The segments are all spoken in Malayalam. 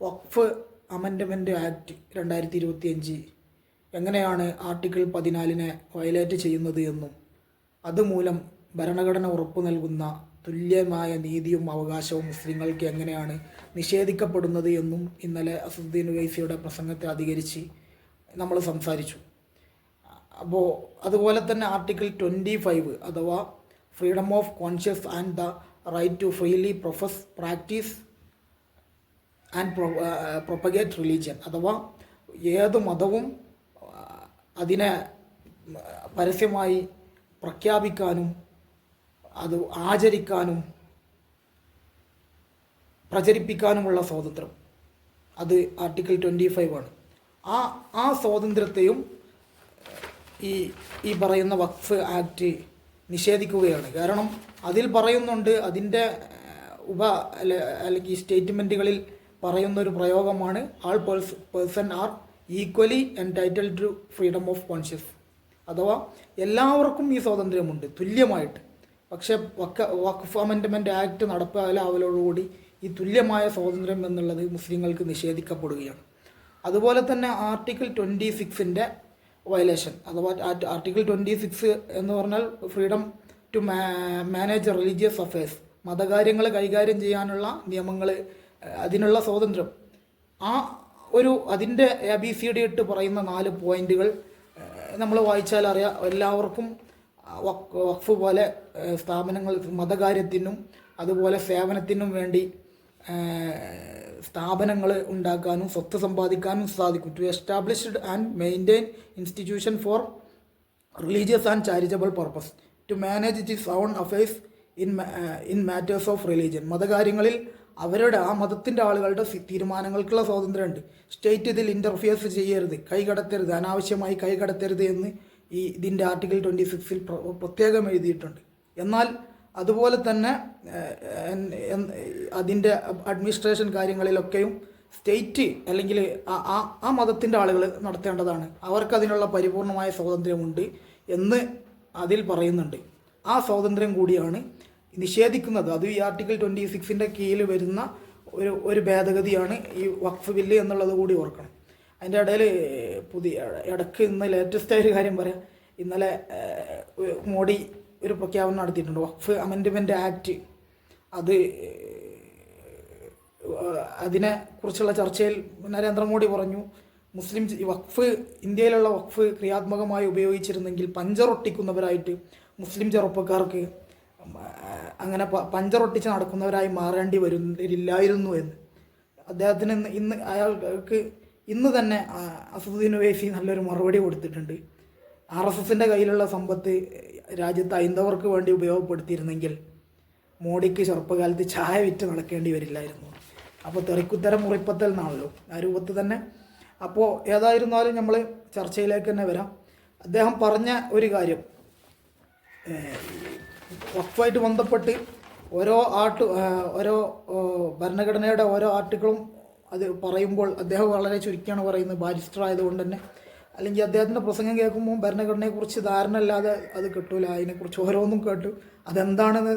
വഖഫ് അമെൻഡ്മെന്റ് ആക്ട് രണ്ടായിരത്തി ഇരുപത്തിയഞ്ച് എങ്ങനെയാണ് ആർട്ടിക്കിൾ പതിനാലിനെ വയലേറ്റ് ചെയ്യുന്നത് എന്നും അതുമൂലം ഭരണഘടന ഉറപ്പു നൽകുന്ന തുല്യമായ നീതിയും അവകാശവും മുസ്ലിങ്ങൾക്ക് എങ്ങനെയാണ് നിഷേധിക്കപ്പെടുന്നത് എന്നും ഇന്നലെ അസുദ്ദീൻ വൈസിയുടെ പ്രസംഗത്തെ അധികരിച്ച് നമ്മൾ സംസാരിച്ചു. അപ്പോൾ അതുപോലെ തന്നെ ആർട്ടിക്കിൾ ട്വന്റി ഫൈവ് അഥവാ freedom of conscious and the right to freely profess practice and propagate religion അഥവാ ഏത് മതവും അതിനെ പരസ്യമായി പ്രഖ്യാപിക്കാനും അത് ആചരിക്കാനും പ്രചരിപ്പിക്കാനുമുള്ള സ്വാതന്ത്ര്യം. അത് ആർട്ടിക്കിൾ ട്വന്റി ഫൈവ് ആണ്. ആ ആ സ്വാതന്ത്ര്യത്തെയും ഈ ഈ പറയുന്ന വഖഫ് ആക്ട് നിഷേധിക്കുകയാണ്. കാരണം അതിൽ പറയുന്നുണ്ട് അതിന്റെ ഉപ അല്ലെ അല്ലെങ്കിൽ സ്റ്റേറ്റ്മെന്റുകളിൽ പറയുന്ന ഒരു പ്രയോഗമാണ് all purse person are equally entitle to freedom of conscious അഥവാ എല്ലാവർക്കും ഈ സ്വാതന്ത്ര്യമുണ്ട് തുല്യമായിട്ട്. പക്ഷേ വക്ക വഖഫ് അമെൻഡ്മെന്റ് ആക്ട് നടപ്പാലാവലോടുകൂടി ഈ തുല്യമായ സ്വാതന്ത്ര്യം എന്നുള്ളത് മുസ്ലിങ്ങൾക്ക് നിഷേധിക്കപ്പെടുകയാണ്. അതുപോലെ തന്നെ ആർട്ടിക്കിൾ ട്വന്റി സിക്സിന്റെ വയലേഷൻ അഥവാ ആർട്ടിക്കിൾ ട്വന്റി സിക്സ് എന്ന് പറഞ്ഞാൽ freedom to manage religious affairs മതകാര്യങ്ങൾ കൈകാര്യം ചെയ്യാനുള്ള നിയമങ്ങൾ അതിനുള്ള സ്വാതന്ത്ര്യം. ആ ഒരു അതിന്റെ എ ബി സി ഡി ഇട്ട് പറയുന്ന നാല് പോയിന്റുകൾ നമ്മൾ വായിച്ചാൽ അറിയാം. എല്ലാവർക്കും വഖഫ് പോലെ സ്ഥാപനങ്ങൾ മതകാര്യത്തിനും അതുപോലെ സേവനത്തിനും വേണ്ടി സ്ഥാപനങ്ങൾ ഉണ്ടാക്കാനും സ്വത്ത് സമ്പാദിക്കാനും സാധിക്കും. To established and maintain institution for religious and charitable purpose to manage it is own affairs in in matters of religion മതകാര്യങ്ങളിൽ അവരുടെ ആ മതത്തിന്റെ ആളുകളുടെ തീരുമാനങ്ങൾക്കുള്ള സ്വാതന്ത്ര്യമുണ്ട്. സ്റ്റേറ്റ് ഇതിൽ ഇന്റർഫിയർസ് ചെയ്യരുത്. കൈകടത്തരുത് അനാവശ്യമായി കൈകടത്തരുത് എന്ന് ഈ ഇതിന്റെ ആർട്ടിക്കിൾ ട്വന്റി സിക്സിൽ പ്രത്യേകം എഴുതിയിട്ടുണ്ട്. എന്നാൽ അതുപോലെ തന്നെ അതിന്റെ അഡ്മിനിസ്ട്രേഷൻ കാര്യങ്ങളിലൊക്കെയും സ്റ്റേറ്റ് അല്ലെങ്കിൽ ആ- ആ ആ മതത്തിന്റെ ആളുകൾ നടത്തേണ്ടതാണ്. അവർക്ക് അതിനുള്ള പരിപൂർണമായ സ്വാതന്ത്ര്യമുണ്ട് എന്ന് അതിൽ പറയുന്നുണ്ട്. ആ സ്വാതന്ത്ര്യം കൂടിയാണ് നിഷേധിക്കുന്നത്. അത് ഈ ആർട്ടിക്കിൾ ട്വന്റി സിക്സിന്റെ കീഴിൽ വരുന്ന ഒരു ഒരു ഭേദഗതിയാണ് ഈ വഖഫ് ബില്ല് എന്നുള്ളത് കൂടി ഓർക്കണം. അതിന്റെ ഇടയിൽ പുതിയ ഇടയ്ക്ക് ഇന്ന് ലേറ്റസ്റ്റ് ആയ ഒരു കാര്യം പറയാം. ഇന്നലെ മോഡി ഒരു പ്രഖ്യാപനം നടത്തിയിട്ടുണ്ട്. വഖഫ് അമെൻഡ്മെന്റ് ആക്ട് അത് അതിനെ കുറിച്ചുള്ള ചർച്ചയിൽ നരേന്ദ്രമോദി പറഞ്ഞു. മുസ്ലിം വഖഫ് ഇന്ത്യയിലുള്ള വഖഫ് ക്രിയാത്മകമായി ഉപയോഗിച്ചിരുന്നെങ്കിൽ പഞ്ചറൊട്ടിക്കുന്നവരായിട്ട് മുസ്ലിം ചെറുപ്പക്കാർക്ക് അങ്ങനെ പഞ്ചറൊട്ടിച്ച് നടക്കുന്നവരായി മാറേണ്ടി വരുന്നില്ലായിരുന്നു എന്ന്. അദ്ദേഹത്തിന് ഇന്ന് ഇന്ന് അയാൾക്ക് ഇന്ന് തന്നെ അസദുദ്ദീൻ വേസി നല്ലൊരു മറുപടി കൊടുത്തിട്ടുണ്ട്. ആർ എസ് എസിന്റെ കയ്യിലുള്ള സമ്പത്ത് രാജ്യത്ത് ഹൈന്ദവർക്ക് വേണ്ടി ഉപയോഗപ്പെടുത്തിയിരുന്നെങ്കിൽ മോഡിക്ക് ചെറുപ്പകാലത്ത് ചായ വിറ്റ് നടക്കേണ്ടി വരില്ലായിരുന്നു. അപ്പോൾ തെറിക്കുത്തരം മുറിപ്പത്തൽ എന്നാണല്ലോ ആ രൂപത്തിൽ തന്നെ. അപ്പോൾ ഏതായിരുന്നാലും നമ്മൾ ചർച്ചയിലേക്ക് തന്നെ വരാം. അദ്ദേഹം പറഞ്ഞ ഒരു കാര്യം വഖഫായിട്ട് ബന്ധപ്പെട്ട് ഓരോ ആർട്ട് ഓരോ ഭരണഘടനയുടെ ഓരോ ആർട്ടിക്കിളും അത് പറയുമ്പോൾ അദ്ദേഹം വളരെ ചുരുക്കിയാണ് പറയുന്നത് ബാരിസ്റ്റർ ആയതുകൊണ്ട് തന്നെ അല്ലെങ്കിൽ അദ്ദേഹത്തിന്റെ പ്രസംഗം കേൾക്കുമ്പോൾ ഭരണഘടനയെക്കുറിച്ച് ധാരണ അല്ലാതെ അത് കിട്ടൂല അതിനെക്കുറിച്ച് ഓരോന്നും കേട്ടു. അതെന്താണെന്ന്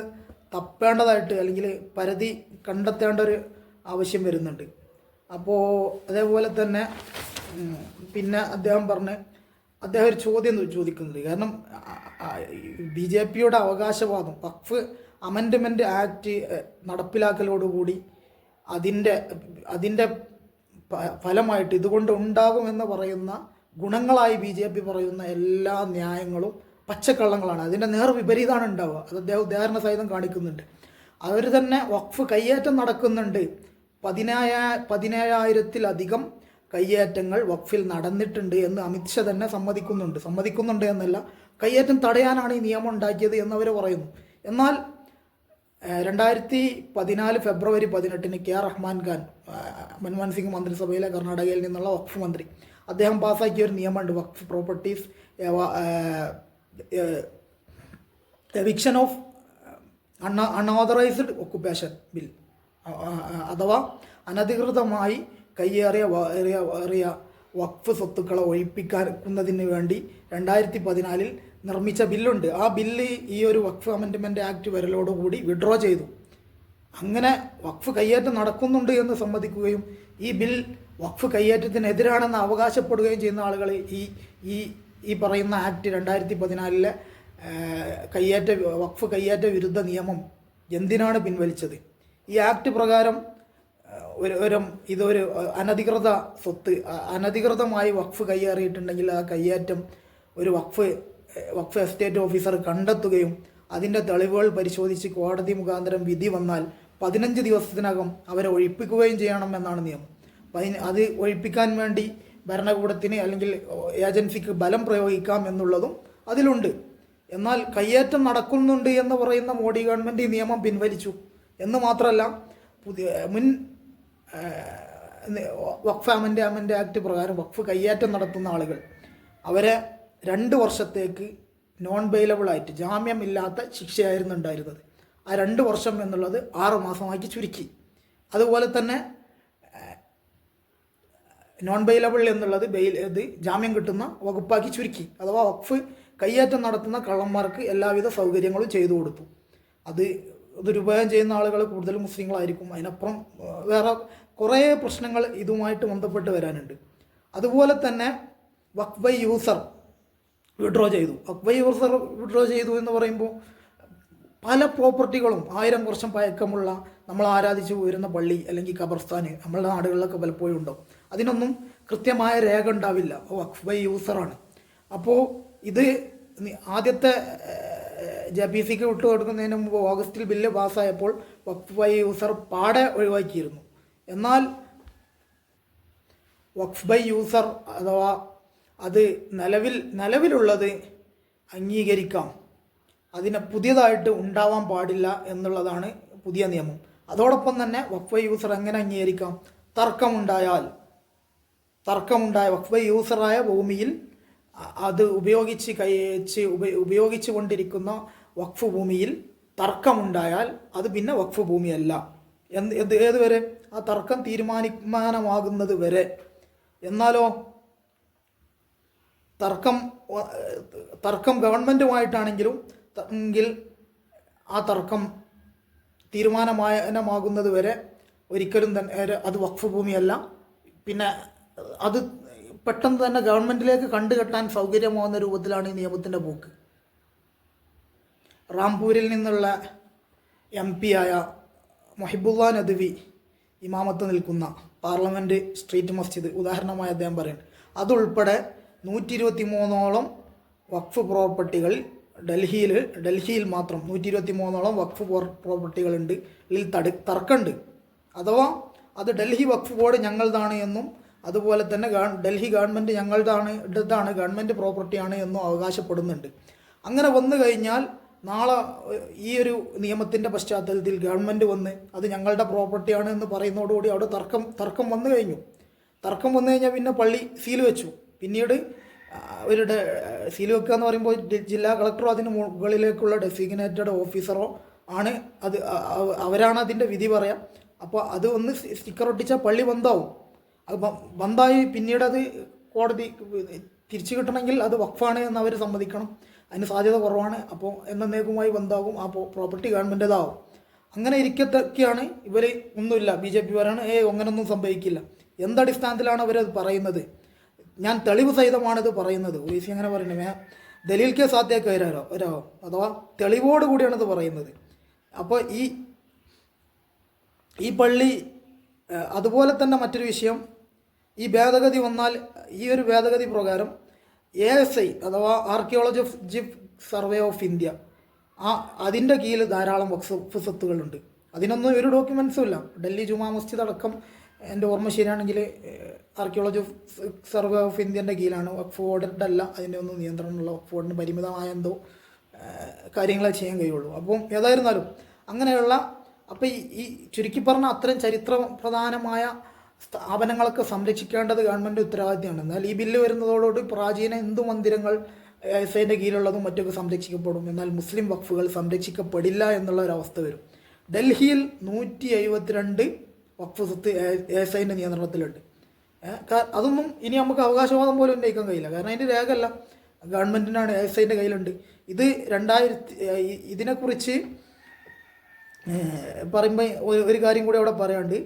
തപ്പേണ്ടതായിട്ട് അല്ലെങ്കിൽ പരിധി കണ്ടെത്തേണ്ട ഒരു ആവശ്യം വരുന്നുണ്ട്. അപ്പോൾ അതേപോലെ തന്നെ പിന്നെ അദ്ദേഹം പറഞ്ഞ് അദ്ദേഹം ഒരു ചോദ്യം ചോദിക്കുന്നത് കാരണം ബി ജെ പിയുടെ അവകാശവാദം വഖഫ് അമെൻഡ്മെന്റ് ആക്ട് നടപ്പിലാക്കലോടുകൂടി അതിന്റെ അതിന്റെ ഫലമായിട്ട് ഇതുകൊണ്ട് ഉണ്ടാകുമെന്ന് പറയുന്ന ഗുണങ്ങളായി ബി ജെ പി പറയുന്ന എല്ലാ ന്യായങ്ങളും പച്ചക്കള്ളങ്ങളാണ്. അതിന്റെ നേർ വിപരീതമാണ് ഉണ്ടാവുക. അത് അദ്ദേഹം ഉദാഹരണ സഹിതം കാണിക്കുന്നുണ്ട്. അവർ തന്നെ വഖഫ് കയ്യേറ്റം നടക്കുന്നുണ്ട്. പതിനായ പതിനേഴായിരത്തിലധികം കയ്യേറ്റങ്ങൾ വഖഫിൽ നടന്നിട്ടുണ്ട് എന്ന് അമിത്ഷാ തന്നെ സമ്മതിക്കുന്നുണ്ട്. സമ്മതിക്കുന്നുണ്ട് എന്നല്ല കയ്യേറ്റം തടയാനാണ് ഈ നിയമം ഉണ്ടാക്കിയത് എന്നവർ പറയുന്നു. എന്നാൽ രണ്ടായിരത്തി പതിനാല് ഫെബ്രുവരി പതിനെട്ടിന് കെ റഹ്മാൻ ഖാൻ മൻമോഹൻ സിംഗ് മന്ത്രിസഭയിലെ കർണാടകയിൽ നിന്നുള്ള വഖഫ് മന്ത്രി. അദ്ദേഹം പാസ്സാക്കിയ ഒരു നിയമമുണ്ട് വഖഫ് properties eviction of un unauthorized occupation bill അഥവാ അനധികൃതമായി കയ്യേറിയ ഏറിയ ഏറിയ വഖഫ് സ്വത്തുക്കളെ ഒഴിപ്പിക്കുന്നതിന് വേണ്ടി രണ്ടായിരത്തി പതിനാലിൽ നിർമ്മിച്ച ബില്ലുണ്ട്. ആ ബില്ല് ഈ ഒരു വഖഫ് അമെൻഡ്മെന്റ് ആക്ട് വരലോടുകൂടി വിഡ്രോ ചെയ്തു. അങ്ങനെ വഖഫ് കയ്യേറ്റം നടക്കുന്നുണ്ട് എന്ന് സമ്മതിക്കുകയും ഈ ബിൽ വഖഫ് കയ്യേറ്റത്തിനെതിരാണെന്ന് അവകാശപ്പെടുകയും ചെയ്യുന്ന ആളുകൾ ഈ ഈ ഈ പറയുന്ന ആക്ട് രണ്ടായിരത്തി പതിനാലിലെ കയ്യേറ്റ വഖഫ് കയ്യേറ്റ വിരുദ്ധ നിയമം എന്തിനാണ് പിൻവലിച്ചത്? ഈ ആക്ട് പ്രകാരം ഒരു ഒരു ഇതൊരു അനധികൃത സ്വത്ത് അനധികൃതമായി വഖഫ് കൈയേറിയിട്ടുണ്ടെങ്കിൽ ആ കയ്യേറ്റം ഒരു വഖഫ് വഖഫ് എസ്റ്റേറ്റ് ഓഫീസർ കണ്ടെത്തുകയും അതിന്റെ തെളിവുകൾ പരിശോധിച്ച് കോടതി മുഖാന്തരം വിധി വന്നാൽ പതിനഞ്ച് ദിവസത്തിനകം അവരെ ഒഴിപ്പിക്കുകയും ചെയ്യണം എന്നാണ് നിയമം. അപ്പം അത് ഒഴിപ്പിക്കാൻ വേണ്ടി ഭരണകൂടത്തിന് അല്ലെങ്കിൽ ഏജൻസിക്ക് ബലം പ്രയോഗിക്കാം എന്നുള്ളതും അതിലുണ്ട്. എന്നാൽ കയ്യേറ്റം നടക്കുന്നുണ്ട് എന്ന് പറയുന്ന മോഡി ഗവൺമെന്റ് ഈ നിയമം പിൻവലിച്ചു എന്ന് മാത്രമല്ല പുതിയ മുൻ വഖഫ് അമെൻഡാമെന്റ് ആക്ട് പ്രകാരം വഖഫ് കയ്യേറ്റം നടത്തുന്ന ആളുകൾ അവരെ രണ്ട് വർഷത്തേക്ക് നോൺ ബെയിലബിളായിട്ട് ജാമ്യമില്ലാത്ത ശിക്ഷയായിരുന്നു ഉണ്ടായിരുന്നത്. ആ രണ്ട് വർഷം എന്നുള്ളത് ആറ് മാസമാക്കി ചുരുക്കി. അതുപോലെ തന്നെ നോൺ ബെയിലബിൾ എന്നുള്ളത് ബെയിൽ ഇത് ജാമ്യം കിട്ടുന്ന വകുപ്പാക്കി ചുരുക്കി. അഥവാ വഖഫ് കയ്യേറ്റം നടത്തുന്ന കള്ളന്മാർക്ക് എല്ലാവിധ സൗകര്യങ്ങളും ചെയ്തു കൊടുത്തു. അത് ദുരുപയോഗം ചെയ്യുന്ന ആളുകൾ കൂടുതലും മുസ്ലിങ്ങളായിരിക്കും. അതിനപ്പുറം വേറെ കുറേ പ്രശ്നങ്ങൾ ഇതുമായിട്ട് ബന്ധപ്പെട്ട് വരാനുണ്ട്. അതുപോലെ തന്നെ വക്വൈ യൂസർ വിഡ്രോ ചെയ്തു. വക്വൈ യൂസർ വിഡ്രോ ചെയ്തു എന്ന് പറയുമ്പോൾ പല പ്രോപ്പർട്ടികളും ആയിരം വർഷം പഴക്കമുള്ള നമ്മൾ ആരാധിച്ചു വരുന്ന പള്ളി അല്ലെങ്കിൽ ഖബർസ്ഥാൻ നമ്മളുടെ നാടുകളിലൊക്കെ പലപ്പോഴും ഉണ്ടോ? അതിനൊന്നും കൃത്യമായ രേഖ ഉണ്ടാവില്ല. വഖഫ് ബൈ യൂസറാണ് അപ്പോൾ ഇത് ആദ്യത്തെ ജെ പി സിക്ക് വിട്ടു കൊടുക്കുന്നതിന് മുമ്പ് ഓഗസ്റ്റിൽ ബില്ല് പാസ്സായപ്പോൾ വക്ഫൈ യൂസർ പാടെ ഒഴിവാക്കിയിരുന്നു. എന്നാൽ വഖഫ് ബൈ യൂസർ അഥവാ അത് നിലവിൽ നിലവിലുള്ളത് അംഗീകരിക്കാം. അതിനെ പുതിയതായിട്ട് ഉണ്ടാവാൻ പാടില്ല എന്നുള്ളതാണ് പുതിയ നിയമം. അതോടൊപ്പം തന്നെ വഖഫ് യൂസർ എങ്ങനെ അംഗീകരിക്കാം? തർക്കമുണ്ടായാൽ. തർക്കമുണ്ടായ വഖഫ് യൂസറായ ഭൂമിയിൽ അത് ഉപയോഗിച്ച് കയച്ച് ഉപ ഉപയോഗിച്ചു കൊണ്ടിരിക്കുന്ന വഖഫ് ഭൂമിയിൽ തർക്കമുണ്ടായാൽ അത് പിന്നെ വഖഫ് ഭൂമിയല്ല. എന്ത് ഏതുവരെ? ആ തർക്കം തീരുമാനമാകുന്നത് വരെ. എന്നാലോ തർക്കം തർക്കം ഗവൺമെന്റുമായിട്ടാണെങ്കിലും എങ്കിൽ ആ തർക്കം തീരുമാനമാകുന്നത് വരെ ഒരിക്കലും തന്നെ അത് വഖഫ് ഭൂമിയല്ല പിന്നെ അത് പെട്ടെന്ന് തന്നെ ഗവൺമെന്റിലേക്ക് കണ്ടുകെട്ടാൻ സൗകര്യമാവുന്ന രൂപത്തിലാണ് ഈ നിയമത്തിന്റെ പോക്ക്. റാംപൂരിൽ നിന്നുള്ള എം ആയ മൊഹിബുല്ല നദ്വി ഇമാമത്ത് നിൽക്കുന്ന പാർലമെന്റ് സ്ട്രീറ്റ് മസ്ജിദ് ഉദാഹരണമായി അദ്ദേഹം പറയും. അതുൾപ്പെടെ നൂറ്റി ഇരുപത്തി മൂന്നോളം വഖഫ് പ്രോപ്പർട്ടികൾ ഡൽഹിയിൽ ഡൽഹിയിൽ മാത്രം നൂറ്റി ഇരുപത്തി മൂന്നോളം വഖഫ് പ്രോപ്പർട്ടികളുണ്ട് ഇതിൽ തട തർക്കമുണ്ട് അഥവാ അത് ഡൽഹി വഖഫ് ബോർഡ് ഞങ്ങളതാണ് എന്നും അതുപോലെ തന്നെ ഡൽഹി ഗവൺമെന്റ് ഞങ്ങളുടെതാണ് ഇടതാണ് ഗവൺമെന്റ് പ്രോപ്പർട്ടിയാണ് എന്നും അവകാശപ്പെടുന്നുണ്ട്. അങ്ങനെ വന്നു കഴിഞ്ഞാൽ നാളെ ഈ ഒരു നിയമത്തിന്റെ പശ്ചാത്തലത്തിൽ ഗവൺമെന്റ് വന്ന് അത് ഞങ്ങളുടെ പ്രോപ്പർട്ടിയാണ് എന്ന് പറയുന്നതോടുകൂടി അവിടെ തർക്കം തർക്കം വന്നു കഴിഞ്ഞു. തർക്കം വന്നു കഴിഞ്ഞാൽ പിന്നെ പള്ളി സീൽ വെച്ചു. പിന്നീട് ഒരു സീൽ വെക്കുക എന്ന് പറയുമ്പോൾ ജില്ലാ കളക്ടറോ അതിന് മുകളിലേക്കുള്ള ഡെസിഗ്നേറ്റഡ് ഓഫീസറോ ആണ് അത് അവരാണ് അതിന്റെ വിധി പറയാം. അപ്പോൾ അത് ഒന്ന് സ്റ്റിക്കർ ഒട്ടിച്ചാൽ പള്ളി ബന്ധാവും അത് ബന്ധായി പിന്നീട് അത് കോടതി തിരിച്ചു കിട്ടണമെങ്കിൽ അത് വഖഫാണ് എന്ന് അവർ സമ്മതിക്കണം. അതിന് സാധ്യത കുറവാണ്. അപ്പോൾ എന്നേക്കുമായി ബന്ധാവും ആ പ്രോപ്പർട്ടി ഗവൺമെന്റേതാവും അങ്ങനെ ഇരിക്കത്തൊക്കെയാണ് ഇവർ ഒന്നുമില്ല. ബി ജെ പി പറയാണ് ഏ അങ്ങനൊന്നും സംഭവിക്കില്ല. എന്തടിസ്ഥാനത്തിലാണ് അവരത് പറയുന്നത്? ഞാൻ തെളിവ് സഹിതമാണിത് പറയുന്നത്. ഒയ്സി അങ്ങനെ ഞാൻ ദലീൽ കെ സാധ്യക്ക് വരാറോ ഒരാ അഥവാ തെളിവോട് കൂടിയാണ് ഇത് പറയുന്നത്. അപ്പോൾ ഈ ഈ പള്ളി അതുപോലെ തന്നെ മറ്റൊരു വിഷയം. ഈ ഭേദഗതി വന്നാൽ ഈ ഒരു ഭേദഗതി പ്രകാരം എ എസ് ഐ അഥവാ ആർക്കിയോളജി ഓഫ് ജിഫ് സർവേ ഓഫ് ഇന്ത്യ ആ അതിന്റെ കീഴിൽ ധാരാളം വക്ഫ് സ്വത്തുകളുണ്ട് അതിനൊന്നും ഒരു ഡോക്യുമെൻസും ഇല്ല. ഡൽഹി ജുമാ മസ്ജിദ് അടക്കം എന്റെ ഓർമ്മ ശരിയാണെങ്കിൽ ആർക്കിയോളജി ഓഫ് സർവേ ഓഫ് ഇന്ത്യന്റെ കീഴിലാണ് വക്ഫ് ബോർഡിന്റെ അല്ല. അതിന്റെ ഒന്നും നിയന്ത്രണമുള്ള വക്ഫ് ബോർഡിന് പരിമിതമായ എന്തോ കാര്യങ്ങളെ ചെയ്യാൻ കഴിയുള്ളൂ. അപ്പം ഏതായിരുന്നാലും അങ്ങനെയുള്ള അപ്പോൾ ഈ ചുരുക്കി പറഞ്ഞ അത്രയും ചരിത്ര പ്രധാനമായ സ്ഥാപനങ്ങളൊക്കെ സംരക്ഷിക്കേണ്ടത് ഗവൺമെന്റ് ഉത്തരവാദിത്തമാണ്. എന്നാൽ ഈ ബില്ല് വരുന്നതോടുകൂടി പ്രാചീന ഹിന്ദു മന്ദിരങ്ങൾ എസ് ഐന്റെ കീഴിലുള്ളതും മറ്റൊക്കെ സംരക്ഷിക്കപ്പെടും. എന്നാൽ മുസ്ലിം വഖഫുകൾ സംരക്ഷിക്കപ്പെടില്ല എന്നുള്ള ഒരവസ്ഥ വരും. ഡൽഹിയിൽ നൂറ്റി എഴുപത്തിരണ്ട് വഖഫ് സ്വത്ത് എസ് ഐന്റെ നിയന്ത്രണത്തിലുണ്ട്. അതൊന്നും ഇനി നമുക്ക് അവകാശവാദം പോലും ഉന്നയിക്കാൻ കഴിയില്ല. കാരണം അതിന്റെ രേഖയല്ല. ഗവൺമെന്റിനാണ് എസ് ഐന്റെ കയ്യിലുണ്ട്. ഇത് രണ്ടായിരത്തി ഇതിനെക്കുറിച്ച് പറയുമ്പോൾ ഒരു കാര്യം കൂടി അവിടെ പറയാണ്ട്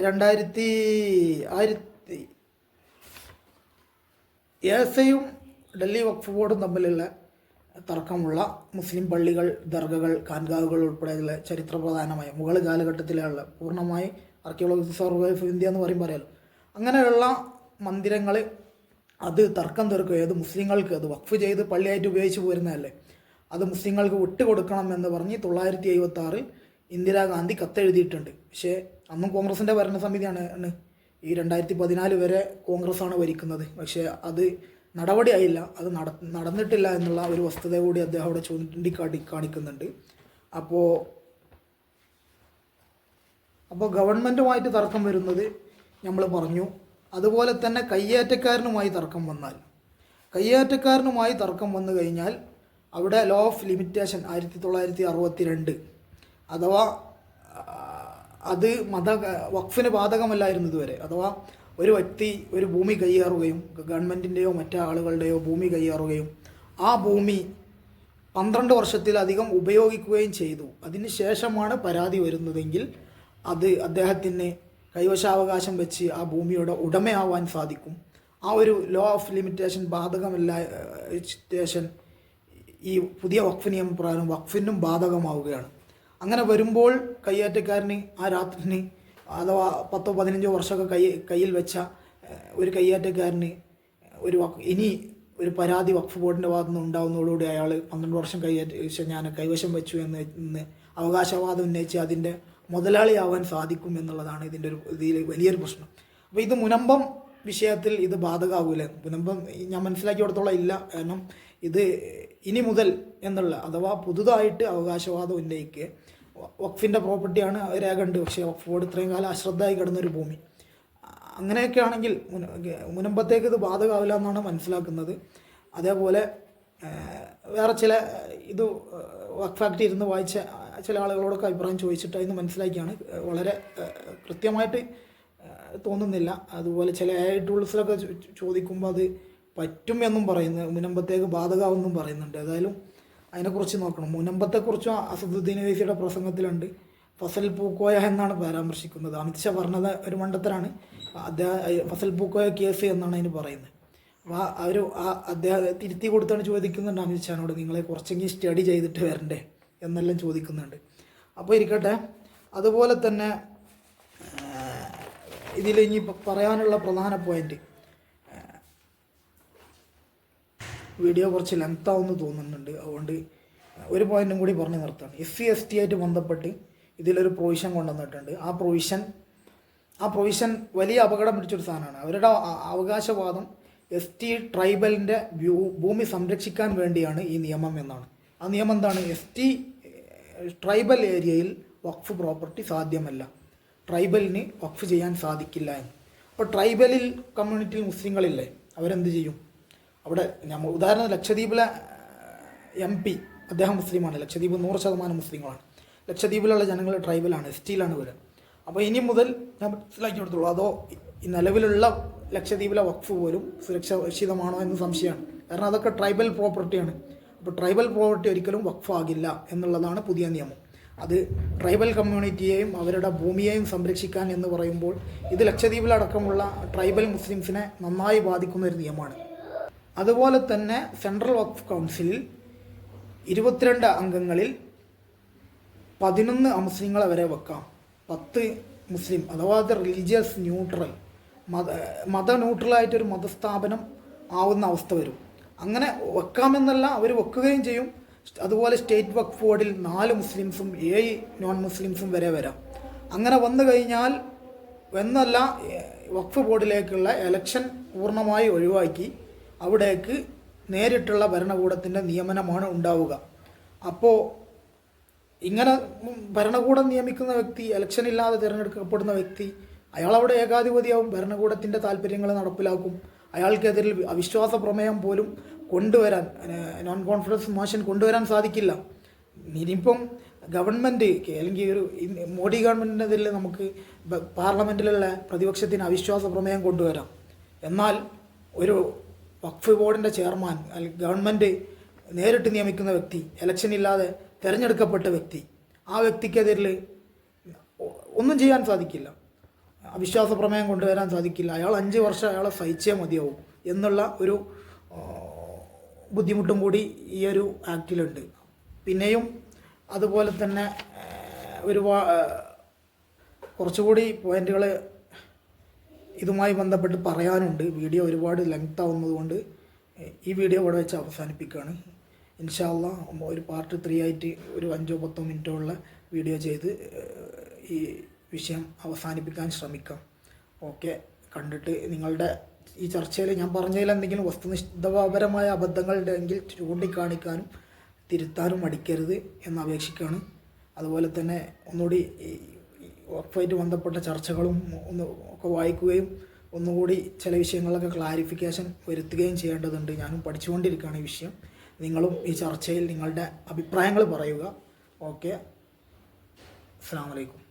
രണ്ടായിരത്തി ആയിരത്തി ഏസയും ഡൽഹി വഖഫ് ബോർഡും തമ്മിലുള്ള തർക്കമുള്ള മുസ്ലിം പള്ളികൾ ദർഗകൾ കാൻഗാവുകൾ ഉൾപ്പെടെയുള്ള ചരിത്രപ്രധാനമായ മുഗൾ കാലഘട്ടത്തിലുള്ള പൂർണമായി ആർക്കിയോളജി സർവേ ഓഫ് ഇന്ത്യ എന്ന് പറയും പറയാലോ അങ്ങനെയുള്ള മന്ദിരങ്ങൾ അത് തർക്കം തീർക്കുക ഏത് മുസ്ലിങ്ങൾക്ക് അത് വഖഫ് ചെയ്ത് പള്ളിയായിട്ട് ഉപയോഗിച്ച് പോരുന്നതല്ലേ. അത് മുസ്ലിങ്ങൾക്ക് വിട്ടുകൊടുക്കണം എന്ന് പറഞ്ഞ് തൊള്ളായിരത്തി എഴുപത്തി ഇന്ദിരാഗാന്ധി കത്തെഴുതിയിട്ടുണ്ട്. പക്ഷേ അന്നും കോൺഗ്രസിന്റെ ഭരണസമിതിയാണ് ഈ രണ്ടായിരത്തി പതിനാല് വരെ കോൺഗ്രസ്സാണ് ഭരിക്കുന്നത്. പക്ഷേ അത് നടപടിയായില്ല. അത് നട നടന്നിട്ടില്ല എന്നുള്ള ഒരു വസ്തുത കൂടി അദ്ദേഹം അവിടെ ചൂണ്ടിക്കാട്ടി കാണിക്കുന്നുണ്ട്. അപ്പോൾ അപ്പോൾ ഗവൺമെന്റുമായിട്ട് തർക്കം വരുന്നത് നമ്മൾ പറഞ്ഞു. അതുപോലെ തന്നെ കയ്യേറ്റക്കാരനുമായി തർക്കം വന്നാൽ. കയ്യേറ്റക്കാരനുമായി തർക്കം വന്നു കഴിഞ്ഞാൽ അവിടെ ലോ ഓഫ് ലിമിറ്റേഷൻ ആയിരത്തി തൊള്ളായിരത്തി അറുപത്തി രണ്ട് അഥവാ അത് മത വഖഫിന് ബാധകമല്ലായിരുന്നു ഇതുവരെ അഥവാ ഒരു വ്യക്തി ഒരു ഭൂമി കൈയേറുകയും ഗവൺമെന്റിന്റെയോ മറ്റേ ആളുകളുടെയോ ഭൂമി കൈയേറുകയും ആ ഭൂമി പന്ത്രണ്ട് വർഷത്തിലധികം ഉപയോഗിക്കുകയും ചെയ്തു അതിന് ശേഷമാണ് പരാതി വരുന്നതെങ്കിൽ അത് അദ്ദേഹത്തിന് കൈവശാവകാശം വെച്ച് ആ ഭൂമിയുടെ ഉടമയാവാൻ സാധിക്കും ആ ഒരു ലോ ഓഫ് ലിമിറ്റേഷൻ ബാധകമല്ല ലിമിറ്റേഷൻ ഈ പുതിയ വഖഫ് നിയമപ്രകാരം വഖഫിനും ബാധകമാവുകയാണ് അങ്ങനെ വരുമ്പോൾ കയ്യേറ്റക്കാരന് ആ രാത്രിന് അഥവാ പത്തോ പതിനഞ്ചോ വർഷമൊക്കെ കൈ കയ്യിൽ വെച്ച ഒരു കയ്യേറ്റക്കാരന് ഒരു ഇനി ഒരു പരാതി വഖഫ് ബോർഡിന്റെ ഭാഗത്തു നിന്ന് ഉണ്ടാകുന്നതോടുകൂടി അയാൾ പന്ത്രണ്ട് വർഷം കൈയേറ്റ ഞാൻ കൈവശം വെച്ചു എന്ന് അവകാശവാദം ഉന്നയിച്ച് അതിന്റെ മുതലാളിയാവാൻ സാധിക്കും എന്നുള്ളതാണ് ഇതിന്റെ ഒരു ഇതിൽ വലിയൊരു പ്രശ്നം. അപ്പോൾ ഇത് മുനമ്പം വിഷയത്തിൽ ഇത് ബാധകമാകൂല മുനമ്പം ഞാൻ മനസ്സിലാക്കിയിടത്തോളം ഇല്ല. കാരണം ഇത് ഇനി മുതൽ എന്നുള്ള അഥവാ പുതുതായിട്ട് അവകാശവാദം ഉന്നയിക്കുക വഖഫിന്റെ പ്രോപ്പർട്ടിയാണ് രേഖ ഉണ്ട് പക്ഷേ വഖഫ് ബോർഡ് ഇത്രയും കാലം അശ്രദ്ധയായി കിടന്നൊരു ഭൂമി. അങ്ങനെയൊക്കെ ആണെങ്കിൽ മുനമ്പത്തേക്ക് ഇത് ബാധകമാവില്ല എന്നാണ് മനസ്സിലാക്കുന്നത്. അതേപോലെ വേറെ ചില ഇത് വഖഫ് ആക്ട് ഇരുന്ന് വായിച്ച ചില ആളുകളോടൊക്കെ അഭിപ്രായം ചോദിച്ചിട്ട് അതിന് മനസ്സിലാക്കിയാണ്. വളരെ കൃത്യമായിട്ട് തോന്നുന്നില്ല. അതുപോലെ ചില എ ഐ ടൂൾസിലൊക്കെ ചോദിക്കുമ്പോൾ അത് പറ്റും എന്നും പറയുന്നു മുനമ്പത്തേക്ക് ബാധകമാവെന്നും പറയുന്നുണ്ട്. ഏതായാലും അതിനെക്കുറിച്ച് നോക്കണം. മുനമ്പത്തെക്കുറിച്ചും അസദുദ്ദീൻ വൈസിയുടെ പ്രസംഗത്തിലുണ്ട്. ഫസൽ പൂക്കോയ എന്നാണ് പരാമർശിക്കുന്നത്. അമിത്ഷാ പറഞ്ഞത് ഒരു മണ്ഡത്തരാണ് അദ്ദേഹം ഫസൽ പൂക്കോയ കേസ് എന്നാണ് അതിന് പറയുന്നത്. അപ്പോൾ ഒരു ആ അദ്ദേഹം തിരുത്തി കൊടുത്താണ് ചോദിക്കുന്നുണ്ട് അമിത്ഷാനോട് നിങ്ങളെ കുറച്ചെങ്കിലും സ്റ്റഡി ചെയ്തിട്ട് വരണ്ടേ? എന്നെല്ലാം ചോദിക്കുന്നുണ്ട്. അപ്പോൾ ഇരിക്കട്ടെ. അതുപോലെ തന്നെ ഇതിൽ ഇനി പറയാനുള്ള പ്രധാന പോയിന്റ്. വീഡിയോ കുറച്ച് ലെങ്ത് ആവുമെന്ന് തോന്നുന്നുണ്ട്. അതുകൊണ്ട് ഒരു പോയിന്റും കൂടി പറഞ്ഞു നിർത്താണ്. എസ് സി എസ് ടി ആയിട്ട് ബന്ധപ്പെട്ട് ഇതിലൊരു പ്രൊവിഷൻ കൊണ്ടുവന്നിട്ടുണ്ട്. ആ പ്രൊവിഷൻ ആ പ്രൊവിഷൻ വലിയ അപകടം പിടിച്ചൊരു സാധനമാണ്. അവരുടെ അവകാശവാദം എസ് ടി ട്രൈബലിന്റെ ഭൂമി സംരക്ഷിക്കാൻ വേണ്ടിയാണ് ഈ നിയമം എന്നാണ്. ആ നിയമം എന്താണ്? എസ് ടി ട്രൈബൽ ഏരിയയിൽ വഖഫ് പ്രോപ്പർട്ടി സാധ്യമല്ല. ട്രൈബലിന് വഖഫ് ചെയ്യാൻ സാധിക്കില്ല എന്ന്. അപ്പോൾ ട്രൈബലിൽ കമ്മ്യൂണിറ്റിയിൽ മുസ്ലിങ്ങളില്ലേ അവരെന്ത് ചെയ്യും? അവിടെ നമ്മൾ ഉദാഹരണം ലക്ഷദ്വീപിലെ എം പി അദ്ദേഹം മുസ്ലിമാണ്. ലക്ഷദ്വീപ് നൂറ് ശതമാനം മുസ്ലിങ്ങളാണ്. ലക്ഷദ്വീപിലുള്ള ജനങ്ങൾ ട്രൈബലാണ് എസ് ടിയിലാണ് വരിക അപ്പോൾ ഇനി മുതൽ ഞാൻ മനസ്സിലാക്കി കൊടുത്തുള്ളൂ. അതോ നിലവിലുള്ള ലക്ഷദ്വീപിലെ വഖഫ് പോലും സുരക്ഷിതമാണോ എന്ന് സംശയമാണ്. കാരണം അതൊക്കെ ട്രൈബൽ പ്രോപ്പർട്ടിയാണ് അപ്പോൾ ട്രൈബൽ പ്രോപ്പർട്ടി ഒരിക്കലും വഖഫ് ആകില്ല എന്നുള്ളതാണ് പുതിയ നിയമം. അത് ട്രൈബൽ കമ്മ്യൂണിറ്റിയെയും അവരുടെ ഭൂമിയെയും സംരക്ഷിക്കാൻ എന്ന് പറയുമ്പോൾ ഇത് ലക്ഷദ്വീപിലടക്കമുള്ള ട്രൈബൽ മുസ്ലിംസിനെ നന്നായി ബാധിക്കുന്ന ഒരു നിയമമാണ്. അതുപോലെ തന്നെ സെൻട്രൽ വഖഫ് കൗൺസിലിൽ ഇരുപത്തിരണ്ട് അംഗങ്ങളിൽ പതിനൊന്ന് അമുസ്ലിങ്ങളെ വരെ വെക്കാം. പത്ത് മുസ്ലിം അഥവാ അത് റിലീജിയസ് ന്യൂട്രൽ മത മത ന്യൂട്രലായിട്ടൊരു മതസ്ഥാപനം ആവുന്ന അവസ്ഥ വരും. അങ്ങനെ വെക്കാമെന്നല്ല അവർ വെക്കുകയും ചെയ്യും. അതുപോലെ സ്റ്റേറ്റ് വഖഫ് ബോർഡിൽ നാല് മുസ്ലിംസും ഏഴ് നോൺ മുസ്ലിംസും വരെ വരാം. അങ്ങനെ വന്നു കഴിഞ്ഞാൽ എന്നല്ല വഖഫ് ബോർഡിലേക്കുള്ള എലക്ഷൻ പൂർണമായി ഒഴിവാക്കി. അവിടേക്ക് നേരിട്ടുള്ള ഭരണകൂടത്തിന്റെ നിയമനമാണ് ഉണ്ടാവുക. അപ്പോൾ ഇങ്ങനെ ഭരണകൂടം നിയമിക്കുന്ന വ്യക്തി ഇലക്ഷൻ ഇല്ലാതെ തിരഞ്ഞെടുക്കപ്പെടുന്ന വ്യക്തി അയാൾ അവിടെ ഏകാധിപതിയാവും ഭരണകൂടത്തിന്റെ താല്പര്യങ്ങൾ നടപ്പിലാക്കും. അയാൾക്കെതിരിൽ അവിശ്വാസ പ്രമേയം പോലും കൊണ്ടുവരാൻ നോൺ കോൺഫിഡൻസ് മോഷൻ കൊണ്ടുവരാൻ സാധിക്കില്ല. ഇനിയിപ്പം ഗവൺമെന്റ് അല്ലെങ്കിൽ ഒരു മോഡി ഗവൺമെന്റിനെതിൽ നമുക്ക് പാർലമെന്റിലുള്ള പ്രതിപക്ഷത്തിന് അവിശ്വാസ പ്രമേയം കൊണ്ടുവരാം. എന്നാൽ ഒരു വഖഫ് ബോർഡിന്റെ ചെയർമാൻ അല്ലെങ്കിൽ ഗവൺമെന്റ് നേരിട്ട് നിയമിക്കുന്ന വ്യക്തി ഇലക്ഷൻ ഇല്ലാതെ തിരഞ്ഞെടുക്കപ്പെട്ട വ്യക്തി ആ വ്യക്തിക്കെതിരിൽ ഒന്നും ചെയ്യാൻ സാധിക്കില്ല. അവിശ്വാസ പ്രമേയം കൊണ്ടുവരാൻ സാധിക്കില്ല. അയാൾ അഞ്ച് വർഷം അയാളെ സഹിച്ചേ മതിയാവും എന്നുള്ള ഒരു ബുദ്ധിമുട്ടും കൂടി ഈ ഒരു ആക്റ്റിലുണ്ട് പിന്നെയും അതുപോലെ തന്നെ ഒരു കുറച്ചുകൂടി പോയിന്റുകൾ ഇതുമായി ബന്ധപ്പെട്ട് പറയാനുണ്ട്. വീഡിയോ ഒരുപാട് ലെങ്ത് ആവുന്നതുകൊണ്ട് ഈ വീഡിയോ ഇവിടെ വെച്ച് അവസാനിപ്പിക്കുകയാണ്. ഇൻഷാല്ല ഒരു പാർട്ട് ത്രീ ആയിട്ട് ഒരു അഞ്ചോ പത്തോ മിനിറ്റോ ഉള്ള വീഡിയോ ചെയ്ത് ഈ വിഷയം അവസാനിപ്പിക്കാൻ ശ്രമിക്കാം. ഓക്കെ കണ്ടിട്ട് നിങ്ങളുടെ ഈ ചർച്ചയിൽ ഞാൻ പറഞ്ഞതിൽ എന്തെങ്കിലും വസ്തുനിഷ്ഠപരമായ അബദ്ധങ്ങളുണ്ടെങ്കിൽ ചൂണ്ടിക്കാണിക്കാനും തിരുത്താനും മടിക്കരുത് എന്ന് അപേക്ഷിക്കുകയാണ്. അതുപോലെ തന്നെ ഒന്നുകൂടി വഖഫായിട്ട് ബന്ധപ്പെട്ട ചർച്ചകളും ഒന്ന് ഒക്കെ വായിക്കുകയും ഒന്നുകൂടി ചില വിഷയങ്ങളൊക്കെ ക്ലാരിഫിക്കേഷൻ വരുത്തുകയും ചെയ്യേണ്ടതുണ്ട്. ഞാനും പഠിച്ചുകൊണ്ടിരിക്കുകയാണ് ഈ വിഷയം. നിങ്ങളും ഈ ചർച്ചയിൽ നിങ്ങളുടെ അഭിപ്രായങ്ങൾ പറയുക. ഓക്കെ അസ്സാം വലൈക്കും